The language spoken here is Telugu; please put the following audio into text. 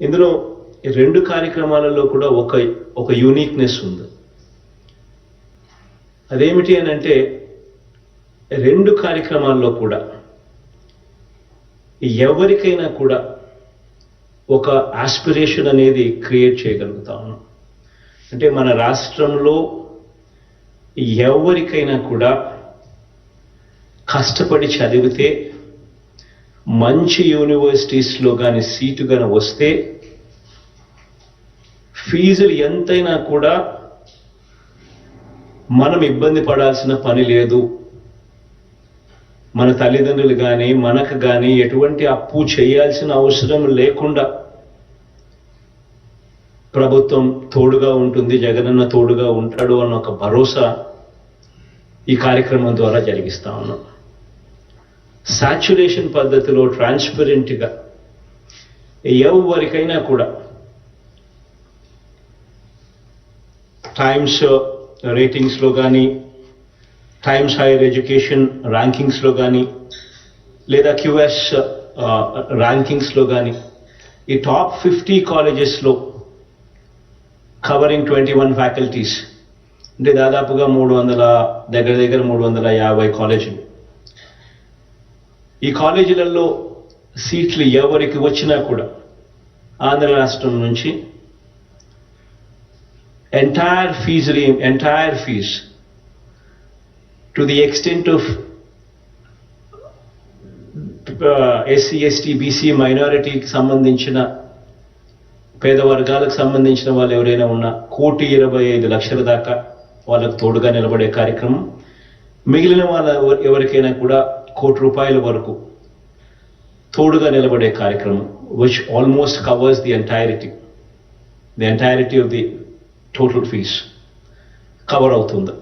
ఇందులో రెండు కార్యక్రమాలలో కూడా ఒక ఒక యూనిక్నెస్ ఉంది. అదేమిటి అని అంటే రెండు కార్యక్రమాల్లో కూడా ఎవరికైనా కూడా ఒక ఆస్పిరేషన్ అనేది క్రియేట్ చేయగలుగుతాము. అంటే మన రాష్ట్రంలో ఎవరికైనా కూడా కష్టపడి చదివితే మంచి యూనివర్సిటీస్లో కానీ సీటు కానీ వస్తే ఫీజులు ఎంతైనా కూడా మనం ఇబ్బంది పడాల్సిన పని లేదు. మన తల్లిదండ్రులు కానీ మనకు కానీ ఎటువంటి అప్పు చేయాల్సిన అవసరం లేకుండా ప్రభుత్వం తోడుగా ఉంటుంది జగనన్న తోడుగా ఉంటాడు అన్న ఒక భరోసా ఈ కార్యక్రమం ద్వారా జరిగిస్తా ఉన్నాం. సాచ్యురేషన్ పద్ధతిలో ట్రాన్స్పరెంట్గా ఎవరికైనా కూడా టైమ్స్ రేటింగ్స్లో కానీ టైమ్స్ హైయర్ ఎడ్యుకేషన్ ర్యాంకింగ్స్లో కానీ లేదా క్యూఎస్ ర్యాంకింగ్స్లో కానీ ఈ టాప్ ఫిఫ్టీ కాలేజెస్లో కవరింగ్ ట్వంటీ వన్ ఫ్యాకల్టీస్. అంటే దాదాపుగా మూడు వందల దగ్గర దగ్గర మూడు వందల యాభై కాలేజీలు. ఈ కాలేజీలలో సీట్లు ఎవరికి వచ్చినా కూడా ఆంధ్ర రాష్ట్రం నుంచి entire fees re- entire fees to the extent of SC ST BC మైనారిటీకి సంబంధించిన పేద వర్గాలకు సంబంధించిన వాళ్ళు ఎవరైనా ఉన్నా కోటి ఇరవై ఐదు లక్షల దాకా వాళ్ళకు తోడుగా నిలబడే కార్యక్రమం. మిగిలిన వాళ్ళ ఎవరికైనా కూడా కోటి రూపాయల వరకు తోడుగా నిలబడే కార్యక్రమం which almost covers the entirety the entirety of the total fees cover అవుతుంది.